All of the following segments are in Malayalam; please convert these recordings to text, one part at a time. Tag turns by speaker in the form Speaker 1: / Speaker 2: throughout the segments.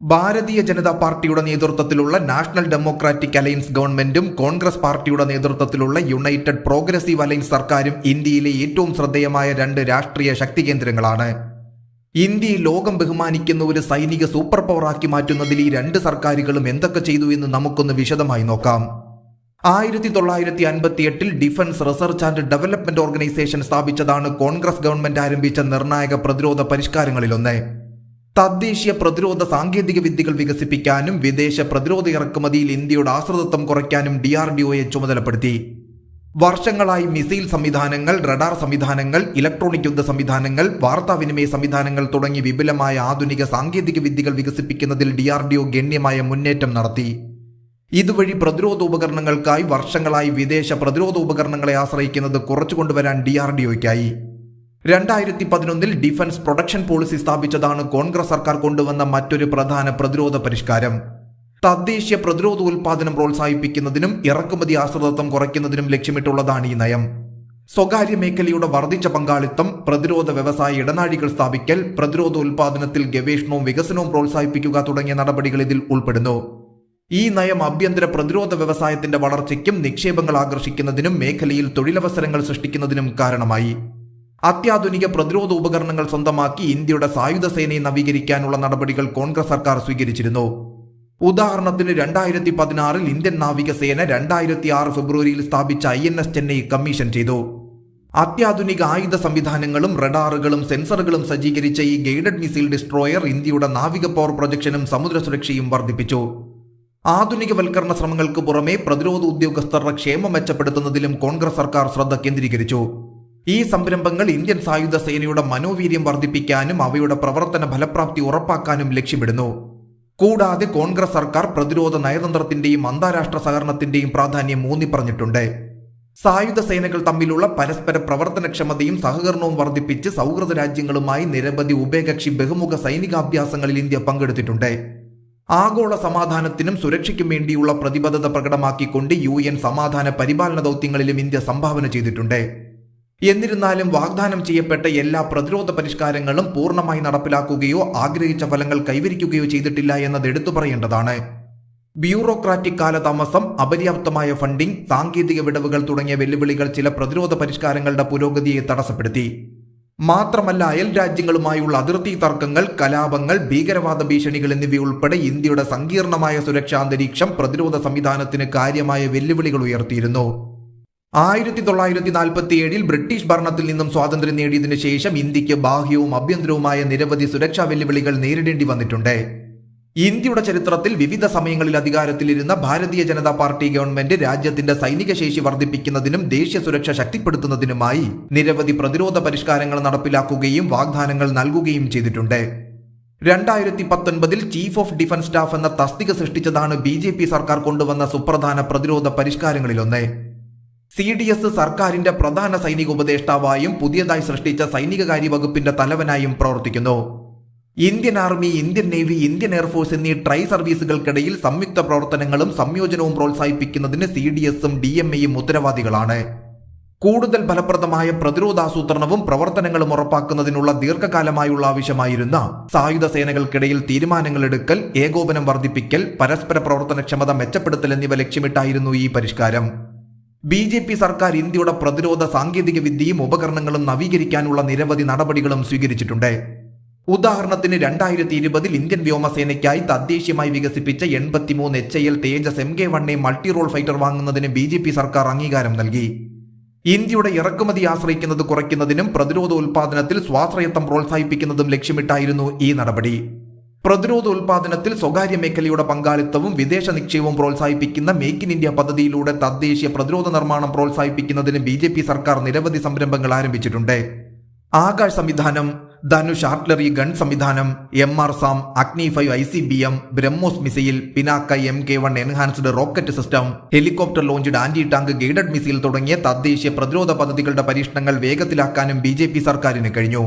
Speaker 1: ഭാരതീയ ജനതാ പാർട്ടിയുടെ നേതൃത്വത്തിലുള്ള നാഷണൽ ഡെമോക്രാറ്റിക് അലയൻസ് ഗവൺമെന്റും കോൺഗ്രസ് പാർട്ടിയുടെ നേതൃത്വത്തിലുള്ള യുണൈറ്റഡ് പ്രോഗ്രസീവ് അലയൻസ് സർക്കാരും ഇന്ത്യയിലെ ഏറ്റവും ശ്രദ്ധേയമായ രണ്ട് രാഷ്ട്രീയ ശക്തി കേന്ദ്രങ്ങളാണ്. ഇന്ത്യയെ ലോകം ബഹുമാനിക്കുന്ന ഒരു സൈനിക സൂപ്പർ പവറാക്കി മാറ്റുന്നതിൽ ഈ രണ്ട് സർക്കാരുകളും എന്തൊക്കെ ചെയ്തു എന്ന് നമുക്കൊന്ന് വിശദമായി നോക്കാം. ആയിരത്തി തൊള്ളായിരത്തി അൻപത്തി എട്ടിൽ defence research and development organisation സ്ഥാപിച്ചതാണ് Congress government ആരംഭിച്ച നിർണായക പ്രതിരോധ പരിഷ്കാരങ്ങളിലൊന്ന്. തദ്ദേശീയ പ്രതിരോധ സാങ്കേതിക വിദ്യകൾ വികസിപ്പിക്കാനും വിദേശ പ്രതിരോധ ഇറക്കുമതിയിൽ ഇന്ത്യയുടെ ആശ്രിതത്വം കുറയ്ക്കാനും ഡി ആർ ഡി ഒയെ ചുമതലപ്പെടുത്തി. വർഷങ്ങളായി മിസൈൽ സംവിധാനങ്ങൾ റഡാർ സംവിധാനങ്ങൾ ഇലക്ട്രോണിക് യുദ്ധ സംവിധാനങ്ങൾ വാർത്താവിനിമയ സംവിധാനങ്ങൾ തുടങ്ങി വിപുലമായ ആധുനിക സാങ്കേതിക വിദ്യകൾ വികസിപ്പിക്കുന്നതിൽ ഡി ആർ ഡി ഒ ഗണ്യമായ മുന്നേറ്റം നടത്തി. ഇതുവഴി പ്രതിരോധ ഉപകരണങ്ങൾക്കായി വർഷങ്ങളായി വിദേശ പ്രതിരോധ ഉപകരണങ്ങളെ ആശ്രയിക്കുന്നത് കുറച്ചുകൊണ്ടുവരാൻ ഡി ആർ ഡി ഒയ്ക്കായി. രണ്ടായിരത്തി പതിനൊന്നിൽ ഡിഫൻസ് പ്രൊഡക്ഷൻ പോളിസി സ്ഥാപിച്ചതാണ് കോൺഗ്രസ് സർക്കാർ കൊണ്ടുവന്ന മറ്റൊരു പ്രധാന പ്രതിരോധ പരിഷ്കാരം. തദ്ദേശീയ പ്രതിരോധ ഉൽപാദനം പ്രോത്സാഹിപ്പിക്കുന്നതിനും ഇറക്കുമതി ആശ്രിതത്വം കുറയ്ക്കുന്നതിനും ലക്ഷ്യമിട്ടുള്ളതാണ് ഈ നയം. സ്വകാര്യ മേഖലയുടെ വർദ്ധിച്ച പങ്കാളിത്തം പ്രതിരോധ വ്യവസായ ഇടനാഴികൾ സ്ഥാപിക്കൽ പ്രതിരോധ ഉൽപാദനത്തിൽ ഗവേഷണവും വികസനവും പ്രോത്സാഹിപ്പിക്കുക തുടങ്ങിയ നടപടികൾ ഇതിൽ ഉൾപ്പെടുന്നു. ഈ നയം ആഭ്യന്തര പ്രതിരോധ വ്യവസായത്തിന്റെ വളർച്ചയ്ക്കും നിക്ഷേപങ്ങൾ ആകർഷിക്കുന്നതിനും മേഖലയിൽ തൊഴിലവസരങ്ങൾ സൃഷ്ടിക്കുന്നതിനും കാരണമായി. അത്യാധുനിക പ്രതിരോധ ഉപകരണങ്ങൾ സ്വന്തമാക്കി ഇന്ത്യയുടെ സായുധ സേനയെ നവീകരിക്കാനുള്ള നടപടികൾ കോൺഗ്രസ് സർക്കാർ സ്വീകരിച്ചിരുന്നു. ഉദാഹരണത്തിന് രണ്ടായിരത്തി പതിനാറിൽ ഇന്ത്യൻ നാവികസേന രണ്ടായിരത്തി ആറ് ഫെബ്രുവരിയിൽ സ്ഥാപിച്ച I N S Chennai commission ചെയ്തു. അത്യാധുനിക ആയുധ സംവിധാനങ്ങളും റഡാറുകളും സെൻസറുകളും സജ്ജീകരിച്ച ഈ ഗൈഡഡ് മിസൈൽ ഡിസ്ട്രോയർ ഇന്ത്യയുടെ നാവിക പവർ പ്രൊജക്ഷനും സമുദ്ര സുരക്ഷയും വർദ്ധിപ്പിച്ചു. ആധുനികവൽക്കരണ ശ്രമങ്ങൾക്ക് പുറമെ പ്രതിരോധ ഉദ്യോഗസ്ഥരുടെ ക്ഷേമം മെച്ചപ്പെടുത്തുന്നതിലും കോൺഗ്രസ് സർക്കാർ ശ്രദ്ധ കേന്ദ്രീകരിച്ചു. ഈ സംരംഭങ്ങൾ ഇന്ത്യൻ സായുധ സേനയുടെ മനോവീര്യം വർദ്ധിപ്പിക്കാനും അവയുടെ പ്രവർത്തന ഫലപ്രാപ്തി ഉറപ്പാക്കാനും ലക്ഷ്യമിടുന്നു. കൂടാതെ കോൺഗ്രസ് സർക്കാർ പ്രതിരോധ നയതന്ത്രത്തിന്റെയും അന്താരാഷ്ട്ര സഹകരണത്തിന്റെയും പ്രാധാന്യം ഊന്നി പറഞ്ഞിട്ടുണ്ട്. സായുധ സേനകൾ തമ്മിലുള്ള പരസ്പര പ്രവർത്തനക്ഷമതയും സഹകരണവും വർദ്ധിപ്പിച്ച് സൗഹൃദ രാജ്യങ്ങളുമായി നിരവധി ഉഭയകക്ഷി ബഹുമുഖ സൈനികാഭ്യാസങ്ങളിൽ ഇന്ത്യ പങ്കെടുത്തിട്ടുണ്ട്. ആഗോള സമാധാനത്തിനും സുരക്ഷയ്ക്കും വേണ്ടിയുള്ള പ്രതിബദ്ധത പ്രകടമാക്കിക്കൊണ്ട് യു സമാധാന പരിപാലന ദൗത്യങ്ങളിലും ഇന്ത്യ സംഭാവന ചെയ്തിട്ടുണ്ട്. എന്നിരുന്നാലും വാഗ്ദാനം ചെയ്യപ്പെട്ട എല്ലാ പ്രതിരോധ പരിഷ്കാരങ്ങളും പൂർണമായി നടപ്പിലാക്കുകയോ ആഗ്രഹിച്ച ഫലങ്ങൾ കൈവരിക്കുകയോ ചെയ്തിട്ടില്ല എന്നത് എടുത്തു പറയേണ്ടതാണ്. ബ്യൂറോക്രാറ്റിക് കാലതാമസം അപര്യാപ്തമായ ഫണ്ടിംഗ് സാങ്കേതിക വിടവുകൾ തുടങ്ങിയ വെല്ലുവിളികൾ ചില പ്രതിരോധ പരിഷ്കാരങ്ങളുടെ പുരോഗതിയെ തടസ്സപ്പെടുത്തി. മാത്രമല്ല അയൽ രാജ്യങ്ങളുമായുള്ള അതിർത്തി തർക്കങ്ങൾ കലാപങ്ങൾ ഭീകരവാദ ഭീഷണികൾ എന്നിവയുൾപ്പെടെ ഇന്ത്യയുടെ സങ്കീർണമായ സുരക്ഷാ അന്തരീക്ഷം പ്രതിരോധ സംവിധാനത്തിന് കാര്യമായ വെല്ലുവിളികൾ ഉയർത്തിയിരുന്നു. ആയിരത്തി തൊള്ളായിരത്തി നാൽപ്പത്തി ഏഴിൽ ബ്രിട്ടീഷ് ഭരണത്തിൽ നിന്നും സ്വാതന്ത്ര്യം നേടിയതിനു ശേഷം ഇന്ത്യയ്ക്ക് ബാഹ്യവും ആഭ്യന്തരവുമായ നിരവധി സുരക്ഷാ വെല്ലുവിളികൾ നേരിടേണ്ടി വന്നിട്ടുണ്ട്. ഇന്ത്യയുടെ ചരിത്രത്തിൽ വിവിധ സമയങ്ങളിൽ അധികാരത്തിലിരുന്ന ഭാരതീയ ജനതാ പാർട്ടി ഗവൺമെന്റ് രാജ്യത്തിന്റെ സൈനിക ശേഷി വർദ്ധിപ്പിക്കുന്നതിനും ദേശീയ സുരക്ഷ ശക്തിപ്പെടുത്തുന്നതിനുമായി നിരവധി പ്രതിരോധ പരിഷ്കാരങ്ങൾ നടപ്പിലാക്കുകയും വാഗ്ദാനങ്ങൾ നൽകുകയും ചെയ്തിട്ടുണ്ട്. രണ്ടായിരത്തി പത്തൊൻപതിൽ ചീഫ് ഓഫ് ഡിഫൻസ് സ്റ്റാഫ് എന്ന തസ്തിക സൃഷ്ടിച്ചതാണ് ബി സർക്കാർ കൊണ്ടുവന്ന സുപ്രധാന പ്രതിരോധ പരിഷ്കാരങ്ങളിലൊന്ന്. സി ഡി എസ് സർക്കാരിന്റെ പ്രധാന സൈനിക ഉപദേഷ്ടാവായും പുതിയതായി സൃഷ്ടിച്ച സൈനികകാര്യ വകുപ്പിന്റെ തലവനായും പ്രവർത്തിക്കുന്നു. Indian army Indian navy Indian air force എന്നീ ട്രൈ സർവീസുകൾക്കിടയിൽ സംയുക്ത പ്രവർത്തനങ്ങളും സംയോജനവും പ്രോത്സാഹിപ്പിക്കുന്നതിന് സി ഡി എസും ഡി എം എയും ഉത്തരവാദികളാണ്. കൂടുതൽ ഫലപ്രദമായ പ്രതിരോധാസൂത്രണവും പ്രവർത്തനങ്ങളും ഉറപ്പാക്കുന്നതിനുള്ള ദീർഘകാലമായുള്ള ആവശ്യമായിരുന്ന സായുധ സേനകൾക്കിടയിൽ തീരുമാനങ്ങൾ എടുക്കൽ ഏകോപനം വർദ്ധിപ്പിക്കൽ പരസ്പര പ്രവർത്തനക്ഷമത മെച്ചപ്പെടുത്തൽ എന്നിവ ലക്ഷ്യമിട്ടായിരുന്നു ഈ പരിഷ്കാരം. ബി ജെ പി സർക്കാർ ഇന്ത്യയുടെ പ്രതിരോധ സാങ്കേതിക വിദ്യയും ഉപകരണങ്ങളും നവീകരിക്കാനുള്ള നിരവധി നടപടികളും സ്വീകരിച്ചിട്ടുണ്ട്. ഉദാഹരണത്തിന് രണ്ടായിരത്തി ഇരുപതിൽ ഇന്ത്യൻ വ്യോമസേനയ്ക്കായി തദ്ദേശീയമായി വികസിപ്പിച്ച എൺപത്തിമൂന്ന് H L Tejas M K A multi role fighter വാങ്ങുന്നതിന് ബി ജെ പി സർക്കാർ അംഗീകാരം നൽകി. ഇന്ത്യയുടെ ഇറക്കുമതി ആശ്രയിക്കുന്നത് കുറയ്ക്കുന്നതിനും പ്രതിരോധ ഉൽപാദനത്തിൽ സ്വാശ്രയത്വം പ്രോത്സാഹിപ്പിക്കുന്നതും ലക്ഷ്യമിട്ടായിരുന്നു ഈ നടപടി. പ്രതിരോധ ഉൽപാദനത്തിൽ സ്വകാര്യ മേഖലയുടെ പങ്കാളിത്തവും വിദേശ നിക്ഷേപവും പ്രോത്സാഹിപ്പിക്കുന്ന മേക്ക് ഇൻ ഇന്ത്യ പദ്ധതിയിലൂടെ തദ്ദേശീയ പ്രതിരോധ നിർമ്മാണം പ്രോത്സാഹിപ്പിക്കുന്നതിന് ബി ജെ പി സർക്കാർ നിരവധി സംരംഭങ്ങൾ ആരംഭിച്ചിട്ടുണ്ട്. ആകാശ് സംവിധാനം ധനുഷ് ആർട്ടിലറി ഗൺ സംവിധാനം M R SAM Agni five I C B M BrahMos missile Pinaka M K one enhanced rocket system helicopter launched anti tank guided missile തുടങ്ങിയ തദ്ദേശീയ പ്രതിരോധ പദ്ധതികളുടെ പരീക്ഷണങ്ങൾ വേഗത്തിലാക്കാനും ബി സർക്കാരിന് കഴിഞ്ഞു.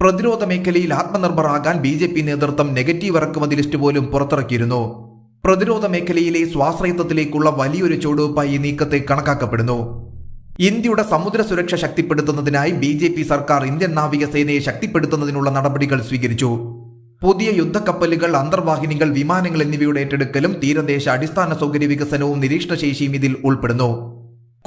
Speaker 1: പ്രതിരോധ മേഖലയിൽ ആത്മനിർഭറാകാൻ ബി ജെ പി നേതൃത്വം നെഗറ്റീവ് ഇറക്കുമതി ലിസ്റ്റ് പോലും പുറത്തിറക്കിയിരുന്നു. പ്രതിരോധ മേഖലയിലെ സ്വാശ്രയത്വത്തിലേക്കുള്ള വലിയൊരു ചുവടുവയ്പായി ഈ നീക്കത്തെ കണക്കാക്കപ്പെടുന്നു. ഇന്ത്യയുടെ സമുദ്ര സുരക്ഷ ശക്തിപ്പെടുത്തുന്നതിനായി ബി ജെ പി സർക്കാർ ഇന്ത്യൻ നാവികസേനയെ ശക്തിപ്പെടുത്തുന്നതിനുള്ള നടപടികൾ സ്വീകരിച്ചു. പുതിയ യുദ്ധക്കപ്പലുകൾ അന്തർവാഹിനികൾ വിമാനങ്ങൾ എന്നിവയുടെ ഏറ്റെടുക്കലും തീരദേശ അടിസ്ഥാന സൗകര്യ വികസനവും നിരീക്ഷണശേഷിയും ഇതിൽ ഉൾപ്പെടുന്നു.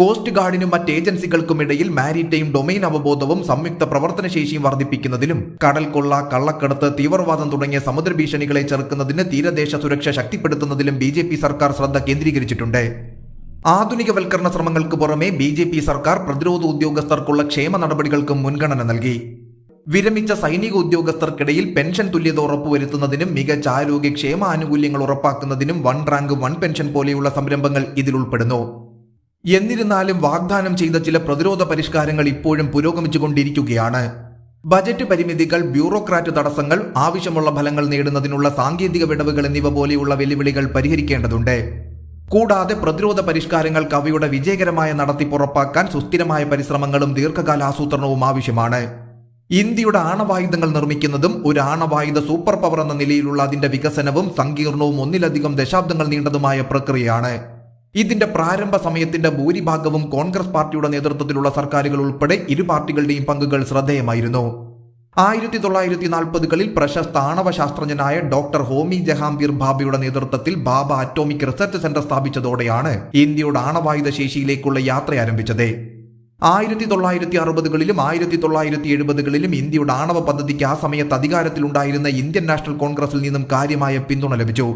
Speaker 1: കോസ്റ്റ് ഗാർഡിനും മറ്റ് ഏജൻസികൾക്കും ഇടയിൽ മാരിടൈം ഡൊമൈൻ അവബോധവും സംയുക്ത പ്രവർത്തനശേഷിയും വർദ്ധിപ്പിക്കുന്നതിലും കടൽ കൊള്ള കള്ളക്കടത്ത് തീവ്രവാദം തുടങ്ങിയ സമുദ്ര ഭീഷണികളെ ചെറുക്കുന്നതിന് തീരദേശ സുരക്ഷ ശക്തിപ്പെടുത്തുന്നതിലും ബി സർക്കാർ ശ്രദ്ധ കേന്ദ്രീകരിച്ചിട്ടുണ്ട്. ആധുനികവൽക്കരണ ശ്രമങ്ങൾക്ക് പുറമെ ബി ജെ പി സർക്കാർ പ്രതിരോധ ഉദ്യോഗസ്ഥർക്കുള്ള ക്ഷേമ നടപടികൾക്കും മുൻഗണന നൽകി. വിരമിച്ച സൈനിക ഉദ്യോഗസ്ഥർക്കിടയിൽ പെൻഷൻ തുല്യത ഉറപ്പുവരുത്തുന്നതിനും മികച്ച ആരോഗ്യ ക്ഷേമ ആനുകൂല്യങ്ങൾ ഉറപ്പാക്കുന്നതിനും വൺ റാങ്ക് വൺ പെൻഷൻ പോലെയുള്ള സംരംഭങ്ങൾ ഇതിൽ ഉൾപ്പെടുന്നു എന്നിരുന്നാലും വാഗ്ദാനം ചെയ്ത ചില പ്രതിരോധ പരിഷ്കാരങ്ങൾ ഇപ്പോഴും പുരോഗമിച്ചുകൊണ്ടിരിക്കുകയാണ്. ബജറ്റ് പരിമിതികൾ ബ്യൂറോക്രാറ്റ് തടസ്സങ്ങൾ ആവശ്യമുള്ള ഫലങ്ങൾ നേടുന്നതിനുള്ള സാങ്കേതിക വിടവുകൾ എന്നിവ പോലെയുള്ള വെല്ലുവിളികൾ പരിഹരിക്കേണ്ടതുണ്ട്. കൂടാതെ പ്രതിരോധ പരിഷ്കാരങ്ങൾക്ക് അവയുടെ വിജയകരമായ നടത്തിപ്പ് ഉറപ്പാക്കാൻ സുസ്ഥിരമായ പരിശ്രമങ്ങളും ദീർഘകാല ആസൂത്രണവും ആവശ്യമാണ്. ഇന്ത്യയുടെ ആണവായുധങ്ങൾ നിർമ്മിക്കുന്നതും ഒരു ആണവായുധ സൂപ്പർ പവർ എന്ന നിലയിലുള്ള അതിന്റെ വികസനവും സങ്കീർണവും ഒന്നിലധികം ദശാബ്ദങ്ങൾ നീണ്ടതുമായ പ്രക്രിയയാണ്. ഇതിന്റെ പ്രാരംഭ സമയത്തിന്റെ ഭൂരിഭാഗവും കോൺഗ്രസ് പാർട്ടിയുടെ നേതൃത്വത്തിലുള്ള സർക്കാരുകൾ ഉൾപ്പെടെ ഇരു പാർട്ടികളുടെയും പങ്കുകൾ ശ്രദ്ധേയമായിരുന്നു. ആയിരത്തി തൊള്ളായിരത്തി നാൽപ്പതുകളിൽ പ്രശസ്ത ആണവ ശാസ്ത്രജ്ഞനായ ഡോക്ടർ ഹോമി ജഹാംബീർ ബാബയുടെ നേതൃത്വത്തിൽ ബാബ അറ്റോമിക് റിസർച്ച് സെന്റർ സ്ഥാപിച്ചതോടെയാണ് ഇന്ത്യയുടെ ആണവായുധ ശേഷിയിലേക്കുള്ള യാത്ര ആരംഭിച്ചത്. ആയിരത്തി തൊള്ളായിരത്തി അറുപതുകളിലും ആയിരത്തി തൊള്ളായിരത്തി എഴുപതുകളിലും ഇന്ത്യയുടെ ആണവ പദ്ധതിക്ക് ആ സമയത്ത് അധികാരത്തിലുണ്ടായിരുന്ന ഇന്ത്യൻ നാഷണൽ കോൺഗ്രസിൽ നിന്നും കാര്യമായ പിന്തുണ ലഭിച്ചു.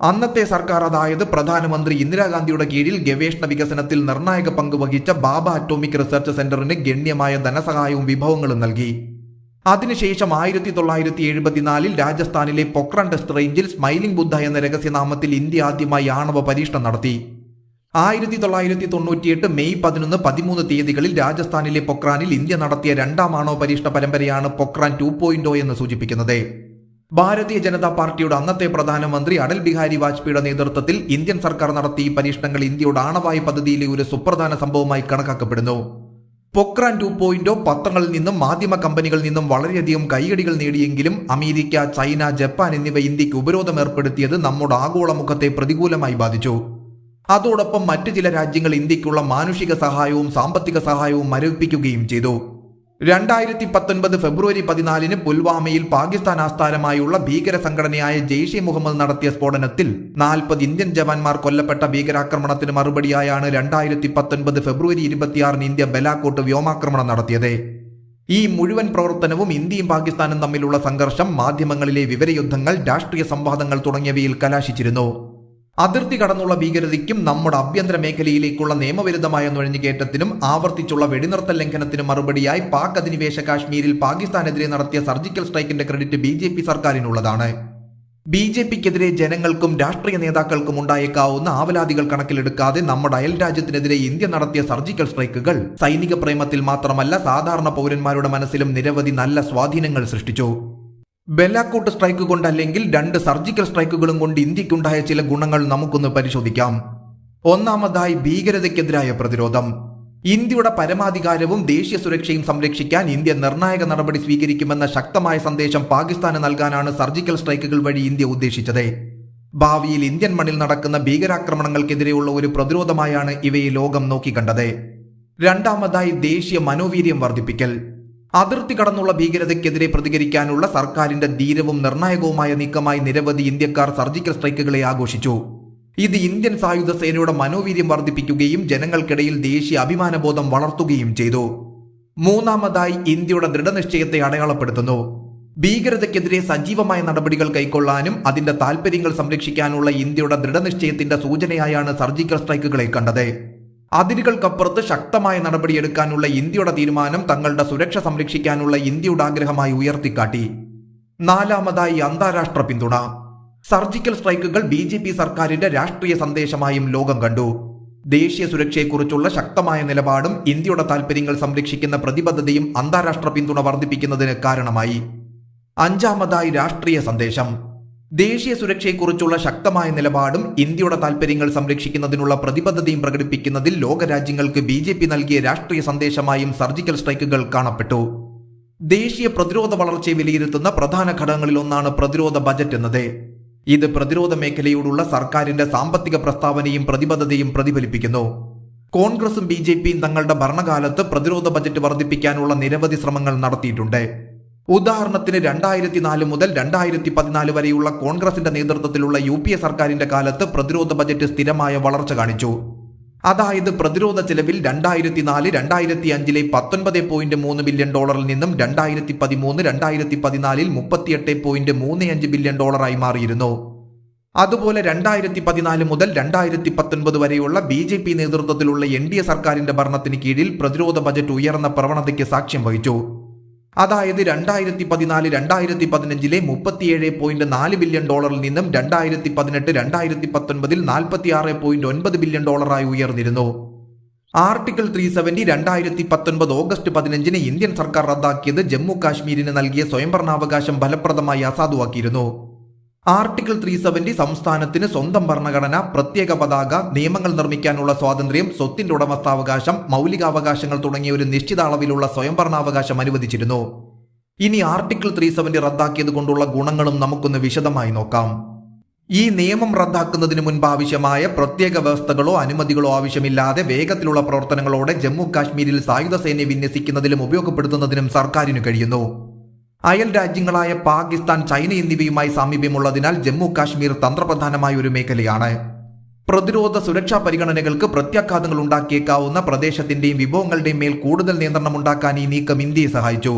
Speaker 1: അന്നത്തെ സർക്കാർ അതായത് പ്രധാനമന്ത്രി ഇന്ദിരാഗാന്ധിയുടെ കീഴിൽ ഗവേഷണ വികസനത്തിൽ നിർണായക പങ്ക് വഹിച്ച ബാബ അറ്റോമിക് റിസർച്ച് സെന്ററിന് ഗണ്യമായ ധനസഹായവും വിഭവങ്ങളും നൽകി. അതിനുശേഷം ആയിരത്തി തൊള്ളായിരത്തി എഴുപത്തിനാലിൽ രാജസ്ഥാനിലെ പൊക്രൺ ടെസ്റ്റ് റേഞ്ചിൽ സ്മൈലിംഗ് ബുദ്ധ എന്ന രഹസ്യനാമത്തിൽ ഇന്ത്യ ആദ്യമായി ആണവ പരീക്ഷണം നടത്തി. ആയിരത്തി തൊള്ളായിരത്തി തൊണ്ണൂറ്റിയെട്ട് മെയ് പതിനൊന്ന് പതിമൂന്ന് തീയതികളിൽ രാജസ്ഥാനിലെ പൊക്രാനിൽ ഇന്ത്യ നടത്തിയ രണ്ടാം ആണവ പരീക്ഷണ പരമ്പരയാണ് പൊക്രാൻ ടു എന്ന് സൂചിപ്പിക്കുന്നത്. ഭാരതീയ ജനതാ പാർട്ടിയുടെ അന്നത്തെ പ്രധാനമന്ത്രി അടൽ ബിഹാരി വാജ്പേയിയുടെ നേതൃത്വത്തിൽ ഇന്ത്യൻ സർക്കാർ നടത്തിയ പരീക്ഷണങ്ങൾ ഇന്ത്യയുടെ ആണവായു പദ്ധതിയിലെ ഒരു സുപ്രധാന സംഭവമായി കണക്കാക്കപ്പെടുന്നു. പൊക്രാൻ ടു പോയിന്റോ പത്രങ്ങളിൽ നിന്നും മാധ്യമ കമ്പനികളിൽ നിന്നും വളരെയധികം കൈയടികൾ നേടിയെങ്കിലും അമേരിക്ക ചൈന ജപ്പാൻ എന്നിവ ഇന്ത്യയ്ക്ക് ഉപരോധം ഏർപ്പെടുത്തിയത് നമ്മുടെ ആഗോളമുഖത്തെ പ്രതികൂലമായി ബാധിച്ചു. അതോടൊപ്പം മറ്റു ചില രാജ്യങ്ങൾ ഇന്ത്യക്കുള്ള മാനുഷിക സഹായവും സാമ്പത്തിക സഹായവും മരവിപ്പിക്കുകയും ചെയ്തു. രണ്ടായിരത്തി പത്തൊൻപത് ഫെബ്രുവരി പതിനാലിന് പുൽവാമയിൽ പാകിസ്ഥാൻ ആസ്ഥാനമായുള്ള ഭീകര സംഘടനയായ ജെയ്ഷെ മുഹമ്മദ് നടത്തിയ സ്ഫോടനത്തിൽ നാൽപ്പത് ഇന്ത്യൻ ജവാന്മാർ കൊല്ലപ്പെട്ട ഭീകരാക്രമണത്തിന് മറുപടിയായാണ് രണ്ടായിരത്തി പത്തൊൻപത് ഫെബ്രുവരി ഇരുപത്തിയാറിന് ഇന്ത്യ ബലാക്കോട്ട് വ്യോമാക്രമണം നടത്തിയത്. ഈ മുഴുവൻ പ്രവർത്തനവും ഇന്ത്യയും പാകിസ്ഥാനും തമ്മിലുള്ള സംഘർഷം മാധ്യമങ്ങളിലെ വിവരയുദ്ധങ്ങൾ രാഷ്ട്രീയ സംവാദങ്ങൾ തുടങ്ങിയവയിൽ കലാശിച്ചിരുന്നു. അതിർത്തി കടന്നുള്ള ഭീകരതയ്ക്കും നമ്മുടെ ആഭ്യന്തര മേഖലയിലേക്കുള്ള നിയമവിരുദ്ധമായ നുഴഞ്ഞുകയറ്റത്തിനും ആവർത്തിച്ചുള്ള വെടിനിർത്തൽ ലംഘനത്തിനും മറുപടിയായി പാക് അധിനിവേശ കാശ്മീരിൽ പാകിസ്ഥാനെതിരെ നടത്തിയ സർജിക്കൽ സ്ട്രൈക്കിന്റെ ക്രെഡിറ്റ് ബി ജെ പി സർക്കാരിനുള്ളതാണ്. ബി ജെ പിക്കെതിരെ ജനങ്ങൾക്കും രാഷ്ട്രീയ നേതാക്കൾക്കും ഉണ്ടായേക്കാവുന്ന ആവലാതികൾ കണക്കിലെടുക്കാതെ നമ്മുടെ അയൽ രാജ്യത്തിനെതിരെ ഇന്ത്യ നടത്തിയ സർജിക്കൽ സ്ട്രൈക്കുകൾ സൈനിക പ്രേമത്തിൽ മാത്രമല്ല സാധാരണ പൗരന്മാരുടെ മനസ്സിലും നിരവധി നല്ല സ്വാധീനങ്ങൾ സൃഷ്ടിച്ചു. ബെല്ലാക്കോട്ട് സ്ട്രൈക്ക് കൊണ്ടല്ലെങ്കിൽ രണ്ട് സർജിക്കൽ സ്ട്രൈക്കുകളും കൊണ്ട് ഇന്ത്യക്കുണ്ടായ ചില ഗുണങ്ങൾ നമുക്കൊന്ന് പരിശോധിക്കാം. ഒന്നാമതായി ഭീകരതയ്ക്കെതിരായ പ്രതിരോധം. ഇന്ത്യയുടെ പരമാധികാരവും ദേശീയ സുരക്ഷയും സംരക്ഷിക്കാൻ ഇന്ത്യ നിർണായക നടപടി സ്വീകരിക്കുമെന്ന ശക്തമായ സന്ദേശം പാകിസ്ഥാന് നൽകാനാണ് സർജിക്കൽ സ്ട്രൈക്കുകൾ വഴി ഇന്ത്യ ഉദ്ദേശിച്ചത്. ഭാവിയിൽ ഇന്ത്യൻ മണ്ണിൽ നടക്കുന്ന ഭീകരാക്രമണങ്ങൾക്കെതിരെയുള്ള ഒരു പ്രതിരോധമായാണ് ഇവയെ ലോകം നോക്കിക്കണ്ടത്. രണ്ടാമതായി ദേശീയ മനോവീര്യം വർദ്ധിപ്പിക്കൽ. അതിർത്തി കടന്നുള്ള ഭീകരതയ്ക്കെതിരെ പ്രതികരിക്കാനുള്ള സർക്കാരിന്റെ ധീരവും നിർണായകവുമായ നീക്കമായി നിരവധി ഇന്ത്യക്കാർ സർജിക്കൽ സ്ട്രൈക്കുകളെ ആഘോഷിച്ചു. ഇത് ഇന്ത്യൻ സായുധ സേനയുടെ മനോവീര്യം വർദ്ധിപ്പിക്കുകയും ജനങ്ങൾക്കിടയിൽ ദേശീയ അഭിമാനബോധം വളർത്തുകയും ചെയ്തു. മൂന്നാമതായി ഇന്ത്യയുടെ ദൃഢനിശ്ചയത്തെ അടയാളപ്പെടുത്തുന്നു. ഭീകരതയ്ക്കെതിരെ സജീവമായ നടപടികൾ കൈക്കൊള്ളാനും അതിന്റെ താൽപര്യങ്ങൾ സംരക്ഷിക്കാനുള്ള ഇന്ത്യയുടെ ദൃഢനിശ്ചയത്തിന്റെ സൂചനയായാണ് സർജിക്കൽ സ്ട്രൈക്കുകളെ കണ്ടത്. അതിരുകൾക്കപ്പുറത്ത് ശക്തമായ നടപടിയെടുക്കാനുള്ള ഇന്ത്യയുടെ തീരുമാനം തങ്ങളുടെ സുരക്ഷ സംരക്ഷിക്കാനുള്ള ഇന്ത്യയുടെ ആഗ്രഹമായി ഉയർത്തിക്കാട്ടി. നാലാമതായി അന്താരാഷ്ട്ര പിന്തുണ. സർജിക്കൽ സ്ട്രൈക്കുകൾ ബി ജെ പി സർക്കാരിന്റെ രാഷ്ട്രീയ സന്ദേശമായും ലോകം കണ്ടു. ദേശീയ സുരക്ഷയെക്കുറിച്ചുള്ള ശക്തമായ നിലപാടും ഇന്ത്യയുടെ താൽപര്യങ്ങൾ സംരക്ഷിക്കുന്ന പ്രതിബദ്ധതയും അന്താരാഷ്ട്ര പിന്തുണ വർദ്ധിപ്പിക്കുന്നതിന് കാരണമായി. അഞ്ചാമതായി രാഷ്ട്രീയ സന്ദേശം. ദേശീയ സുരക്ഷയെക്കുറിച്ചുള്ള ശക്തമായ നിലപാടും ഇന്ത്യയുടെ താൽപര്യങ്ങൾ സംരക്ഷിക്കുന്നതിനുള്ള പ്രതിബദ്ധതയും പ്രകടിപ്പിക്കുന്നതിൽ ലോകരാജ്യങ്ങൾക്ക് ബി ജെ പി നൽകിയ രാഷ്ട്രീയ സന്ദേശമായും സർജിക്കൽ സ്ട്രൈക്കുകൾ കാണപ്പെട്ടു. ദേശീയ പ്രതിരോധ വളർച്ചയെ വിലയിരുത്തുന്ന പ്രധാന ഘടകങ്ങളിലൊന്നാണ് പ്രതിരോധ ബജറ്റ് എന്നത്. ഇത് പ്രതിരോധ മേഖലയോടുള്ള സർക്കാരിന്റെ സാമ്പത്തിക പ്രസ്താവനയും പ്രതിബദ്ധതയും പ്രതിഫലിപ്പിക്കുന്നു. കോൺഗ്രസും ബി തങ്ങളുടെ ഭരണകാലത്ത് പ്രതിരോധ ബജറ്റ് വർദ്ധിപ്പിക്കാനുള്ള നിരവധി ശ്രമങ്ങൾ നടത്തിയിട്ടുണ്ട്. ഉദാഹരണത്തിന് രണ്ടായിരത്തി നാല് മുതൽ രണ്ടായിരത്തി പതിനാല് വരെയുള്ള കോൺഗ്രസിന്റെ നേതൃത്വത്തിലുള്ള യു പി എ സർക്കാരിന്റെ കാലത്ത് പ്രതിരോധ ബജറ്റ് സ്ഥിരമായ വളർച്ച കാണിച്ചു. അതായത് പ്രതിരോധ ചെലവിൽ രണ്ടായിരത്തി നാല് രണ്ടായിരത്തി അഞ്ചിലെ പത്തൊൻപത് പോയിന്റ് മൂന്ന് ബില്യൺ ഡോളറിൽ നിന്നും രണ്ടായിരത്തി പതിമൂന്ന് രണ്ടായിരത്തി പതിനാലിൽ മുപ്പത്തിയെട്ട് പോയിന്റ് മൂന്ന് അഞ്ച് ബില്യൺ ഡോളറായി മാറിയിരുന്നു. അതുപോലെ രണ്ടായിരത്തി പതിനാല് മുതൽ രണ്ടായിരത്തി പത്തൊൻപത് വരെയുള്ള ബി ജെ പി നേതൃത്വത്തിലുള്ള എൻ ഡി എ സർക്കാരിന്റെ ഭരണത്തിന് കീഴിൽ പ്രതിരോധ ബജറ്റ് ഉയർന്ന പ്രവണതയ്ക്ക് സാക്ഷ്യം വഹിച്ചു. അതായത് രണ്ടായിരത്തി പതിനാല് രണ്ടായിരത്തി പതിനഞ്ചിലെ മുപ്പത്തിയേഴ് പോയിന്റ് നാല് ബില്യൺ ഡോളറിൽ നിന്നും രണ്ടായിരത്തി പതിനെട്ട് രണ്ടായിരത്തി പത്തൊൻപതിൽ നാൽപ്പത്തിയാറ് പോയിന്റ് ഒൻപത് ബില്യൺ ഡോളറായി ഉയർന്നിരുന്നു. ആർട്ടിക്കിൾ ത്രീ സെവന്റി രണ്ടായിരത്തി പത്തൊൻപത് ഓഗസ്റ്റ് പതിനഞ്ചിന് ഇന്ത്യൻ സർക്കാർ റദ്ദാക്കിയത് ജമ്മു കാശ്മീരിന് നൽകിയ സ്വയംഭരണാവകാശം ഫലപ്രദമായി അസാധുവാക്കിയിരുന്നു ആർട്ടിക്കിൾ ത്രീ സെവന്റി സംസ്ഥാനത്തിന് സ്വന്തം ഭരണഘടന പ്രത്യേക പതാക നിയമങ്ങൾ നിർമ്മിക്കാനുള്ള സ്വാതന്ത്ര്യം സ്വത്തിന്റെ ഉടമസ്ഥാവകാശം മൗലികാവകാശങ്ങൾ തുടങ്ങിയ ഒരു നിശ്ചിത അളവിലുള്ള സ്വയംഭരണാവകാശം അനുവദിച്ചിരുന്നു. ഇനി ആർട്ടിക്കിൾ ത്രീ സെവന്റി റദ്ദാക്കിയത് കൊണ്ടുള്ള ഗുണങ്ങളും നമുക്കൊന്ന് വിശദമായി നോക്കാം. ഈ നിയമം റദ്ദാക്കുന്നതിന് മുൻപ് ആവശ്യമായ പ്രത്യേക വ്യവസ്ഥകളോ അനുമതികളോ ആവശ്യമില്ലാതെ വേഗത്തിലുള്ള പ്രവർത്തനങ്ങളോടെ ജമ്മു കാശ്മീരിൽ സായുധ സേനയെ വിന്യസിക്കുന്നതിലും ഉപയോഗപ്പെടുത്തുന്നതിനും സർക്കാരിന് കഴിയുന്നു. അയൽ രാജ്യങ്ങളായ പാകിസ്ഥാൻ ചൈന എന്നിവയുമായി സാമീപ്യമുള്ളതിനാൽ ജമ്മു കാശ്മീർ തന്ത്രപ്രധാനമായ ഒരു മേഖലയാണ്. പ്രതിരോധ സുരക്ഷാ പരിഗണനകൾക്ക് പ്രത്യാഘാതങ്ങൾ ഉണ്ടാക്കിയേക്കാവുന്ന പ്രദേശത്തിന്റെയും വിഭവങ്ങളുടെയും മേൽ കൂടുതൽ നിയന്ത്രണം ഉണ്ടാക്കാൻ ഈ നീക്കം ഇന്ത്യയെ സഹായിച്ചു.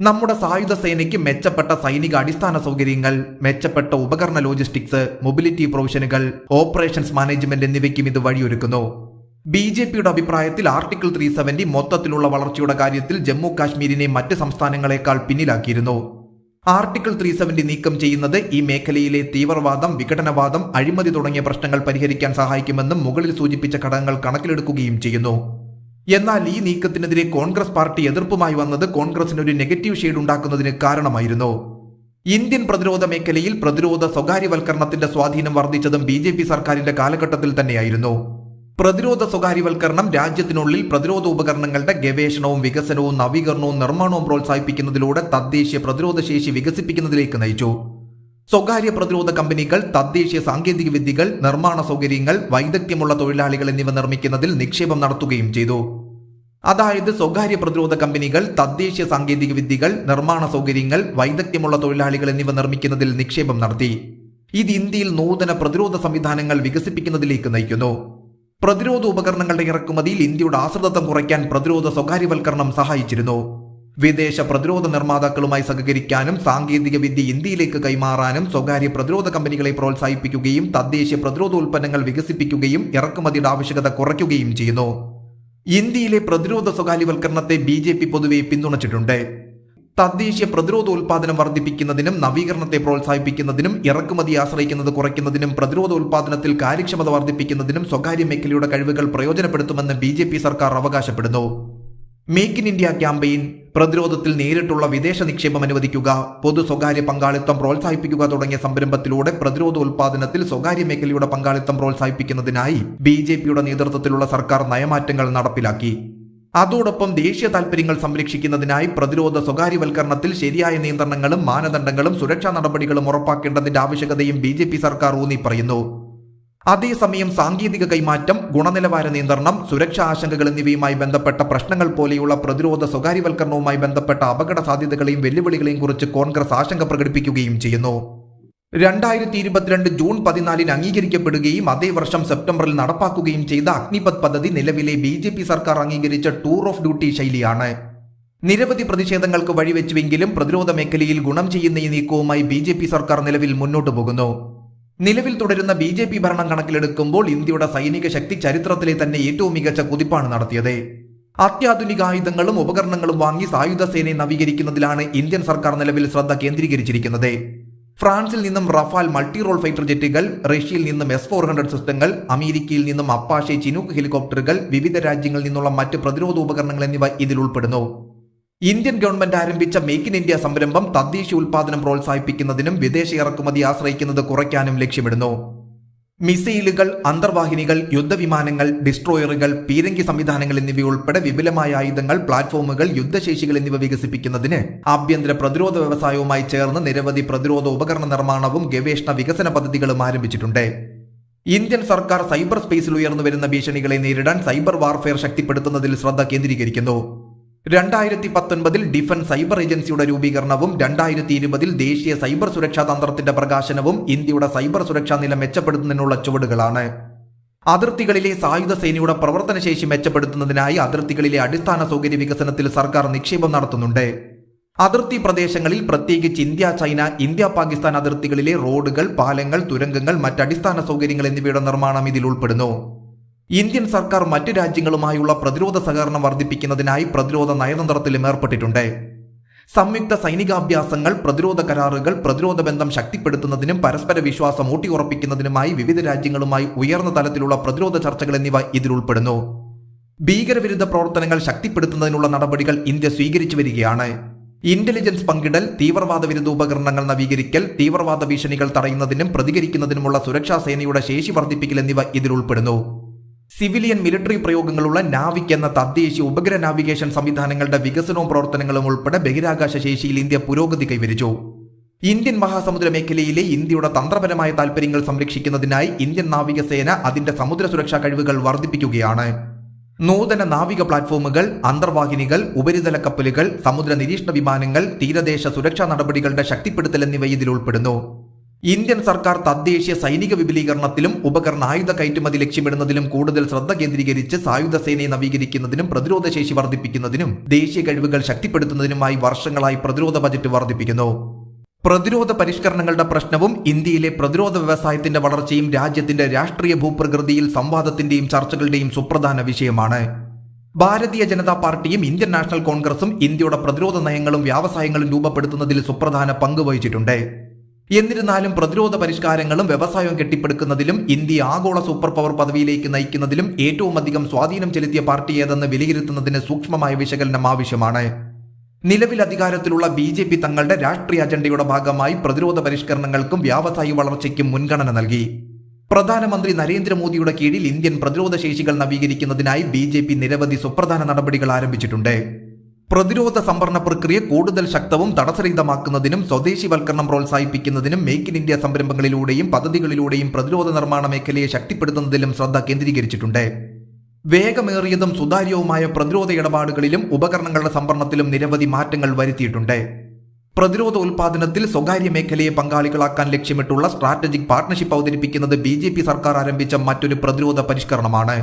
Speaker 1: നമ്മുടെ സായുധ സേനയ്ക്ക് മെച്ചപ്പെട്ട സൈനിക അടിസ്ഥാന സൗകര്യങ്ങൾ മെച്ചപ്പെട്ട ഉപകരണ ലോജിസ്റ്റിക്സ് മൊബിലിറ്റി പ്രൊവിഷനുകൾ ഓപ്പറേഷൻസ് മാനേജ്മെന്റ് എന്നിവയ്ക്കും ഇത് വഴിയൊരുക്കുന്നു. ബി ജെ പിയുടെ അഭിപ്രായത്തിൽ ആർട്ടിക്കിൾ ത്രീ സെവന്റി മൊത്തത്തിലുള്ള വളർച്ചയുടെ കാര്യത്തിൽ ജമ്മു കാശ്മീരിനെ മറ്റ് സംസ്ഥാനങ്ങളെക്കാൾ പിന്നിലാക്കിയിരുന്നു. ആർട്ടിക്കിൾ ത്രീ സെവന്റി നീക്കം ചെയ്യുന്നത് ഈ മേഖലയിലെ തീവ്രവാദം വിഘടനവാദം അഴിമതി തുടങ്ങിയ പ്രശ്നങ്ങൾ പരിഹരിക്കാൻ സഹായിക്കുമെന്നും മുകളിൽ സൂചിപ്പിച്ച ഘടകങ്ങൾ കണക്കിലെടുക്കുകയും ചെയ്യുന്നു. എന്നാൽ ഈ നീക്കത്തിനെതിരെ കോൺഗ്രസ് പാർട്ടി എതിർപ്പുമായി വന്നത് കോൺഗ്രസിന് ഒരു നെഗറ്റീവ് ഷെയ്ഡ് ഉണ്ടാക്കുന്നതിന് കാരണമായിരുന്നു. ഇന്ത്യൻ പ്രതിരോധ മേഖലയിൽ പ്രതിരോധ സ്വകാര്യവൽക്കരണത്തിന്റെ സ്വാധീനം വർദ്ധിച്ചതും ബി സർക്കാരിന്റെ കാലഘട്ടത്തിൽ തന്നെയായിരുന്നു. പ്രതിരോധ സ്വകാര്യവൽക്കരണം രാജ്യത്തിനുള്ളിൽ പ്രതിരോധ ഉപകരണങ്ങളുടെ ഗവേഷണവും വികസനവും നവീകരണവും നിർമ്മാണവും പ്രോത്സാഹിപ്പിക്കുന്നതിലൂടെ തദ്ദേശീയ പ്രതിരോധ ശേഷി വികസിപ്പിക്കുന്നതിലേക്ക് നയിച്ചു. സ്വകാര്യ പ്രതിരോധ കമ്പനികൾ തദ്ദേശീയ സാങ്കേതിക വിദ്യകൾ നിർമ്മാണ സൗകര്യങ്ങൾ വൈദഗ്ധ്യമുള്ള തൊഴിലാളികൾ എന്നിവ നിർമ്മിക്കുന്നതിൽ നിക്ഷേപം നടത്തുകയും ചെയ്തു. അതായത് സ്വകാര്യ പ്രതിരോധ കമ്പനികൾ തദ്ദേശീയ സാങ്കേതിക വിദ്യകൾ നിർമ്മാണ സൗകര്യങ്ങൾ വൈദഗ്ധ്യമുള്ള തൊഴിലാളികൾ എന്നിവ നിർമ്മിക്കുന്നതിൽ നിക്ഷേപം നടത്തി. ഇത് ഇന്ത്യയിൽ നൂതന പ്രതിരോധ സംവിധാനങ്ങൾ വികസിപ്പിക്കുന്നതിലേക്ക് നയിക്കുന്നു. പ്രതിരോധ ഉപകരണങ്ങളുടെ ഇറക്കുമതിയിൽ ഇന്ത്യയുടെ ആശ്രിതത്വം കുറയ്ക്കാൻ പ്രതിരോധ സ്വകാര്യവൽക്കരണം സഹായിച്ചിരുന്നു. വിദേശ പ്രതിരോധ നിർമ്മാതാക്കളുമായി സഹകരിക്കാനും സാങ്കേതിക വിദ്യ ഇന്ത്യയിലേക്ക് കൈമാറാനും സ്വകാര്യ പ്രതിരോധ കമ്പനികളെ പ്രോത്സാഹിപ്പിക്കുകയും തദ്ദേശീയ പ്രതിരോധ ഉൽപ്പന്നങ്ങൾ വികസിപ്പിക്കുകയും ഇറക്കുമതിയുടെ ആവശ്യകത കുറയ്ക്കുകയും ചെയ്യുന്നു. ഇന്ത്യയിലെ പ്രതിരോധ സ്വകാര്യവൽക്കരണത്തെ ബി പൊതുവെ പിന്തുണച്ചിട്ടുണ്ട്. തദ്ദേശീയ പ്രതിരോധ ഉൽപാദനം വർദ്ധിപ്പിക്കുന്നതിനും നവീകരണത്തെ പ്രോത്സാഹിപ്പിക്കുന്നതിനും ഇറക്കുമതി ആശ്രയിക്കുന്നത് കുറയ്ക്കുന്നതിനും പ്രതിരോധ ഉൽപാദനത്തിൽ കാര്യക്ഷമത വർദ്ധിപ്പിക്കുന്നതിനും സ്വകാര്യ മേഖലയുടെ കഴിവുകൾ പ്രയോജനപ്പെടുത്തുമെന്ന് ബി സർക്കാർ അവകാശപ്പെടുന്നു. മേക്ക് ഇൻ ഇന്ത്യ ക്യാമ്പയിൻ പ്രതിരോധത്തിൽ നേരിട്ടുള്ള വിദേശ നിക്ഷേപം അനുവദിക്കുക പൊതു സ്വകാര്യ പങ്കാളിത്തം പ്രോത്സാഹിപ്പിക്കുക തുടങ്ങിയ സംരംഭത്തിലൂടെ പ്രതിരോധ ഉൽപാദനത്തിൽ സ്വകാര്യ മേഖലയുടെ പങ്കാളിത്തം പ്രോത്സാഹിപ്പിക്കുന്നതിനായി ബി നേതൃത്വത്തിലുള്ള സർക്കാർ നയമാറ്റങ്ങൾ നടപ്പിലാക്കി. അതോടൊപ്പം ദേശീയ താൽപര്യങ്ങൾ സംരക്ഷിക്കുന്നതിനായി പ്രതിരോധ സ്വകാര്യവൽക്കരണത്തിൽ ശരിയായ നിയന്ത്രണങ്ങളും മാനദണ്ഡങ്ങളും സുരക്ഷാ നടപടികളും ഉറപ്പാക്കേണ്ടതിന്റെ ആവശ്യകതയും ബി സർക്കാർ ഊന്നി പറയുന്നു. അതേസമയം സാങ്കേതിക കൈമാറ്റം ഗുണനിലവാര നിയന്ത്രണം സുരക്ഷാ ആശങ്കകൾ എന്നിവയുമായി ബന്ധപ്പെട്ട പ്രശ്നങ്ങൾ പോലെയുള്ള പ്രതിരോധ സ്വകാര്യവൽക്കരണവുമായി ബന്ധപ്പെട്ട അപകട സാധ്യതകളെയും വെല്ലുവിളികളെയും കുറിച്ച് കോൺഗ്രസ് ആശങ്ക പ്രകടിപ്പിക്കുകയും ചെയ്യുന്നു. രണ്ടായിരത്തി ഇരുപത്തിരണ്ട് ജൂൺ പതിനാലിന് അംഗീകരിക്കപ്പെടുകയും അതേ വർഷം സെപ്റ്റംബറിൽ നടപ്പാക്കുകയും ചെയ്ത അഗ്നിപത് പദ്ധതി നിലവിലെ ബി ജെ പി സർക്കാർ അംഗീകരിച്ച ടൂർ ഓഫ് ഡ്യൂട്ടി ശൈലിയാണ്. നിരവധി പ്രതിഷേധങ്ങൾക്ക് വഴിവെച്ചുവെങ്കിലും പ്രതിരോധ മേഖലയിൽ ഗുണം ചെയ്യുന്ന ഈ നീക്കവുമായി ബി ജെ പി സർക്കാർ നിലവിൽ മുന്നോട്ടു പോകുന്നു. നിലവിൽ തുടരുന്ന ബി ജെ പി ഭരണം കണക്കിലെടുക്കുമ്പോൾ ഇന്ത്യയുടെ സൈനിക ശക്തി ചരിത്രത്തിലെ തന്നെ ഏറ്റവും മികച്ച കുതിപ്പാണ് നടത്തിയത്. അത്യാധുനിക ആയുധങ്ങളും ഉപകരണങ്ങളും വാങ്ങി സായുധ സേനയെ നവീകരിക്കുന്നതിലാണ് ഇന്ത്യൻ സർക്കാർ നിലവിൽ ശ്രദ്ധ കേന്ദ്രീകരിച്ചിരിക്കുന്നത്. ഫ്രാൻസിൽ നിന്നും റഫാൽ മൾട്ടി റോൾ ഫൈറ്റർ ജെറ്റുകൾ റഷ്യയിൽ നിന്നും എസ് ഫോർ ഹൺഡ്രഡ് സിസ്റ്റങ്ങൾ അമേരിക്കയിൽ നിന്നും അപ്പാഷെ ചിനൂക്ക് ഹെലികോപ്റ്ററുകൾ വിവിധ രാജ്യങ്ങളിൽ നിന്നുള്ള മറ്റ് പ്രതിരോധ ഉപകരണങ്ങൾ എന്നിവ ഇതിൽ ഉൾപ്പെടുന്നു. ഇന്ത്യൻ ഗവൺമെന്റ് ആരംഭിച്ച മേക്ക് ഇൻ ഇന്ത്യ സംരംഭം തദ്ദേശീയ ഉൽപാദനം പ്രോത്സാഹിപ്പിക്കുന്നതിനും വിദേശ ഇറക്കുമതി ആശ്രയിക്കുന്നത് കുറയ്ക്കാനും ലക്ഷ്യമിടുന്നു. മിസൈലുകൾ അന്തർവാഹിനികൾ യുദ്ധവിമാനങ്ങൾ ഡിസ്ട്രോയറുകൾ പീരങ്കി സംവിധാനങ്ങൾ എന്നിവയുൾപ്പെടെ വിപുലമായ ആയുധങ്ങൾ പ്ലാറ്റ്ഫോമുകൾ യുദ്ധശേഷികൾ എന്നിവ വികസിപ്പിക്കുന്നതിന് ആഭ്യന്തര പ്രതിരോധ വ്യവസായവുമായി ചേർന്ന് നിരവധി പ്രതിരോധ ഉപകരണ നിർമ്മാണവും ഗവേഷണ വികസന പദ്ധതികളും ആരംഭിച്ചിട്ടുണ്ട്. ഇന്ത്യൻ സർക്കാർ സൈബർ സ്പേസിൽ ഉയർന്നു വരുന്ന ഭീഷണികളെ നേരിടാൻ സൈബർ വാർഫെയർ ശക്തിപ്പെടുത്തുന്നതിൽ ശ്രദ്ധ കേന്ദ്രീകരിക്കുന്നു. രണ്ടായിരത്തി പത്തൊൻപതിൽ ഡിഫൻസ് സൈബർ ഏജൻസിയുടെ രൂപീകരണവും രണ്ടായിരത്തി ഇരുപതിൽ ദേശീയ സൈബർ സുരക്ഷാ തന്ത്രത്തിന്റെ പ്രകാശനവും ഇന്ത്യയുടെ സൈബർ സുരക്ഷാ നില മെച്ചപ്പെടുത്തുന്നതിനുള്ള ചുവടുകളാണ്. അതിർത്തികളിലെ സായുധ സേനയുടെ പ്രവർത്തനശേഷി മെച്ചപ്പെടുത്തുന്നതിനായി അതിർത്തികളിലെ അടിസ്ഥാന സൗകര്യ വികസനത്തിൽ സർക്കാർ നിക്ഷേപം നടത്തുന്നുണ്ട്. അതിർത്തി പ്രദേശങ്ങളിൽ പ്രത്യേകിച്ച് ഇന്ത്യ ചൈന ഇന്ത്യ പാകിസ്ഥാൻ അതിർത്തികളിലെ റോഡുകൾ പാലങ്ങൾ തുരങ്കങ്ങൾ മറ്റടിസ്ഥാന സൗകര്യങ്ങൾ എന്നിവയുടെ നിർമ്മാണം ഇതിൽ ഉൾപ്പെടുന്നു. ഇന്ത്യൻ സർക്കാർ മറ്റ് രാജ്യങ്ങളുമായുള്ള പ്രതിരോധ സഹകരണം വർദ്ധിപ്പിക്കുന്നതിനായി പ്രതിരോധ നയതന്ത്രത്തിലും ഏർപ്പെട്ടിട്ടുണ്ട്. സംയുക്ത സൈനികാഭ്യാസങ്ങൾ പ്രതിരോധ കരാറുകൾ പ്രതിരോധ ബന്ധം ശക്തിപ്പെടുത്തുന്നതിനും പരസ്പര വിശ്വാസം ഊട്ടിയുറപ്പിക്കുന്നതിനുമായി വിവിധ രാജ്യങ്ങളുമായി ഉയർന്ന തലത്തിലുള്ള പ്രതിരോധ ചർച്ചകൾ എന്നിവ ഇതിൽ ഉൾപ്പെടുന്നു. ഭീകരവിരുദ്ധ പ്രവർത്തനങ്ങൾ ശക്തിപ്പെടുത്തുന്നതിനുള്ള നടപടികൾ ഇന്ത്യ സ്വീകരിച്ചു വരികയാണ്. ഇന്റലിജൻസ് പങ്കിടൽ തീവ്രവാദ വിരുദ്ധ ഉപകരണങ്ങൾ നവീകരിക്കൽ തീവ്രവാദ ഭീഷണികൾ തടയുന്നതിനും പ്രതികരിക്കുന്നതിനുമുള്ള സുരക്ഷാ സേനയുടെ ശേഷി വർദ്ധിപ്പിക്കൽ എന്നിവ ഇതിൽ ഉൾപ്പെടുന്നു. സിവിലിയൻ മിലിറ്ററി പ്രയോഗങ്ങളുള്ള നാവിക് എന്ന തദ്ദേശീയ ഉപഗ്രഹ നാവിഗേഷൻ സംവിധാനങ്ങളുടെ വികസനവും പ്രവർത്തനങ്ങളും ഉൾപ്പെടെ ബഹിരാകാശ ശേഷിയിൽ ഇന്ത്യ പുരോഗതി കൈവരിച്ചു. ഇന്ത്യൻ മഹാസമുദ്ര മേഖലയിലെ ഇന്ത്യയുടെ തന്ത്രപരമായ താൽപര്യങ്ങൾ സംരക്ഷിക്കുന്നതിനായി ഇന്ത്യൻ നാവികസേന അതിന്റെ സമുദ്ര സുരക്ഷാ കഴിവുകൾ വർദ്ധിപ്പിക്കുകയാണ്. നൂതന നാവിക പ്ലാറ്റ്ഫോമുകൾ അന്തർവാഹിനികൾ ഉപരിതല കപ്പലുകൾ സമുദ്ര നിരീക്ഷണ വിമാനങ്ങൾ തീരദേശ സുരക്ഷാ നടപടികളുടെ ശക്തിപ്പെടുത്തൽ എന്നിവ ഇതിൽ ഉൾപ്പെടുന്നു. ഇന്ത്യൻ സർക്കാർ തദ്ദേശീയ സൈനിക വിപുലീകരണത്തിലും ഉപകരണ ആയുധ കയറ്റുമതി ലക്ഷ്യമിടുന്നതിലും കൂടുതൽ ശ്രദ്ധ കേന്ദ്രീകരിച്ച് സായുധ സേനയെ നവീകരിക്കുന്നതിനും പ്രതിരോധ ശേഷി വർദ്ധിപ്പിക്കുന്നതിനും ദേശീയ കഴിവുകൾ ശക്തിപ്പെടുത്തുന്നതിനുമായി വർഷങ്ങളായി പ്രതിരോധ ബജറ്റ് വർദ്ധിപ്പിക്കുന്നു. പ്രതിരോധ പരിഷ്കരണങ്ങളുടെ പ്രശ്നവും ഇന്ത്യയിലെ പ്രതിരോധ വ്യവസായത്തിന്റെ വളർച്ചയും രാജ്യത്തിന്റെ രാഷ്ട്രീയ ഭൂപ്രകൃതിയിൽ സംവാദത്തിന്റെയും ചർച്ചകളുടെയും സുപ്രധാന വിഷയമാണ്. ഭാരതീയ ജനതാ പാർട്ടിയും ഇന്ത്യൻ നാഷണൽ കോൺഗ്രസും ഇന്ത്യയുടെ പ്രതിരോധ നയങ്ങളും വ്യവസായങ്ങളും രൂപപ്പെടുത്തുന്നതിൽ സുപ്രധാന പങ്ക് വഹിച്ചിട്ടുണ്ട്. എന്നിരുന്നാലും പ്രതിരോധ പരിഷ്കാരങ്ങളും വ്യവസായവും കെട്ടിപ്പടുക്കുന്നതിലും ഇന്ത്യ ആഗോള സൂപ്പർ പവർ പദവിയിലേക്ക് നയിക്കുന്നതിലും ഏറ്റവും അധികം സ്വാധീനം ചെലുത്തിയ പാർട്ടി ഏതെന്ന് വിലയിരുത്തുന്നതിന് സൂക്ഷ്മമായ വിശകലനം ആവശ്യമാണ്. നിലവിൽ അധികാരത്തിലുള്ള ബി ജെ പി തങ്ങളുടെ രാഷ്ട്രീയ അജണ്ടയുടെ ഭാഗമായി പ്രതിരോധ പരിഷ്കരണങ്ങൾക്കും വ്യാവസായിക വളർച്ചയ്ക്കും മുൻഗണന നൽകി. പ്രധാനമന്ത്രി നരേന്ദ്രമോദിയുടെ കീഴിൽ ഇന്ത്യൻ പ്രതിരോധ ശേഷികൾ നവീകരിക്കുന്നതിനായി ബി നിരവധി സുപ്രധാന നടപടികൾ ആരംഭിച്ചിട്ടുണ്ട്. പ്രതിരോധ സംഭരണ പ്രക്രിയ കൂടുതൽ ശക്തവും തടസ്സരഹിതമാക്കുന്നതിനും സ്വദേശിവൽക്കരണം പ്രോത്സാഹിപ്പിക്കുന്നതിനും മേക്ക് ഇൻ ഇന്ത്യ സംരംഭങ്ങളിലൂടെയും പദ്ധതികളിലൂടെയും പ്രതിരോധ നിർമ്മാണ മേഖലയെ ശക്തിപ്പെടുത്തുന്നതിലും ശ്രദ്ധ കേന്ദ്രീകരിച്ചിട്ടുണ്ട്. വേഗമേറിയതും സുതാര്യവുമായ പ്രതിരോധ ഇടപാടുകളിലും ഉപകരണങ്ങളുടെ സംഭരണത്തിലും നിരവധി മാറ്റങ്ങൾ വരുത്തിയിട്ടുണ്ട്. പ്രതിരോധ ഉൽപാദനത്തിൽ സ്വകാര്യ മേഖലയെ പങ്കാളികളാക്കാൻ ലക്ഷ്യമിട്ടുള്ള സ്ട്രാറ്റജിക് പാർട്ണർഷിപ്പ് അവതരിപ്പിക്കുന്നത് ബി സർക്കാർ ആരംഭിച്ച മറ്റൊരു പ്രതിരോധ പരിഷ്കരണമാണ്.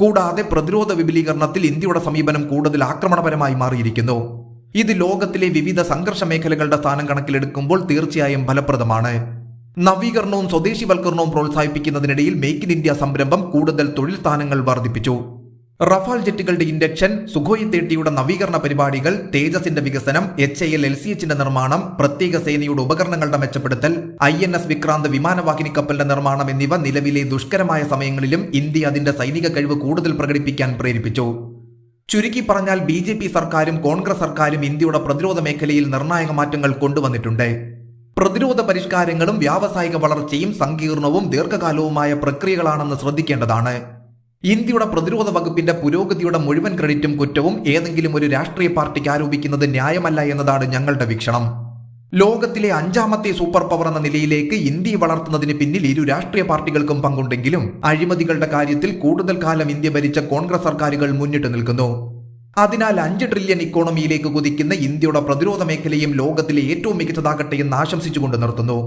Speaker 1: കൂടാതെ പ്രതിരോധ വിപുലീകരണത്തിൽ ഇന്ത്യയുടെ സമീപനം കൂടുതൽ ആക്രമണപരമായി മാറിയിരിക്കുന്നു. ഇത് ലോകത്തിലെ വിവിധ സംഘർഷ മേഖലകളുടെ സ്ഥാനം കണക്കിലെടുക്കുമ്പോൾ തീർച്ചയായും ഫലപ്രദമാണ്. നവീകരണവും സ്വദേശിവൽക്കരണവും പ്രോത്സാഹിപ്പിക്കുന്നതിനിടയിൽ മേക്ക് ഇൻ ഇന്ത്യ സംരംഭം കൂടുതൽ തൊഴിൽ സ്ഥാനങ്ങൾ വർദ്ധിപ്പിച്ചു. റഫാൽ ജെറ്റുകളുടെ ഇൻഡക്ഷൻ സുഖോയ് തേട്ടിയുടെ നവീകരണ പരിപാടികൾ തേജസിന്റെ വികസനം എച്ച് എൽ എൽ സി എച്ചിന്റെ നിർമ്മാണം പ്രത്യേക സേനയുടെ ഉപകരണങ്ങളുടെ മെച്ചപ്പെടുത്തൽ ഐ എൻ എസ് വിക്രാന്ത് വിമാനവാഹിനി കപ്പലിന്റെ നിർമ്മാണം എന്നിവ നിലവിലെ ദുഷ്കരമായ സമയങ്ങളിലും ഇന്ത്യ അതിന്റെ സൈനിക കഴിവ് കൂടുതൽ പ്രകടിപ്പിക്കാൻ പ്രേരിപ്പിച്ചു. ചുരുക്കി പറഞ്ഞാൽ ബി ജെ പി സർക്കാരും കോൺഗ്രസ് സർക്കാരും ഇന്ത്യയുടെ പ്രതിരോധ മേഖലയിൽ നിർണായക മാറ്റങ്ങൾ കൊണ്ടുവന്നിട്ടുണ്ട്. പ്രതിരോധ പരിഷ്കാരങ്ങളും വ്യാവസായിക വളർച്ചയും സങ്കീർണവും ദീർഘകാലവുമായ പ്രക്രിയകളാണെന്ന് ശ്രദ്ധിക്കേണ്ടതാണ്. ഇന്ത്യയുടെ പ്രതിരോധ വകുപ്പിന്റെ പുരോഗതിയുടെ മുഴുവൻ ക്രെഡിറ്റും കുറ്റവും ഏതെങ്കിലും ഒരു രാഷ്ട്രീയ പാർട്ടിക്ക് ആരോപിക്കുന്നത് ന്യായമല്ല എന്നതാണ് ഞങ്ങളുടെ വീക്ഷണം. ലോകത്തിലെ അഞ്ചാമത്തെ സൂപ്പർ പവർ എന്ന നിലയിലേക്ക് ഇന്ത്യയെ വളർത്തുന്നതിന് പിന്നിൽ ഇരു രാഷ്ട്രീയ പാർട്ടികൾക്കും പങ്കുണ്ടെങ്കിലും അഴിമതികളുടെ കാര്യത്തിൽ കൂടുതൽ കാലം ഇന്ത്യ ഭരിച്ച കോൺഗ്രസ് സർക്കാരുകൾ മുന്നിട്ട് നിൽക്കുന്നു. അതിനാൽ അഞ്ച് ട്രില്യൺ ഇക്കോണമിയിലേക്ക് കുതിക്കുന്ന ഇന്ത്യയുടെ പ്രതിരോധ മേഖലയും ലോകത്തിലെ ഏറ്റവും മികച്ചതാകട്ടെ എന്ന് ആശംസിച്ചുകൊണ്ട് നിർത്തുന്നു.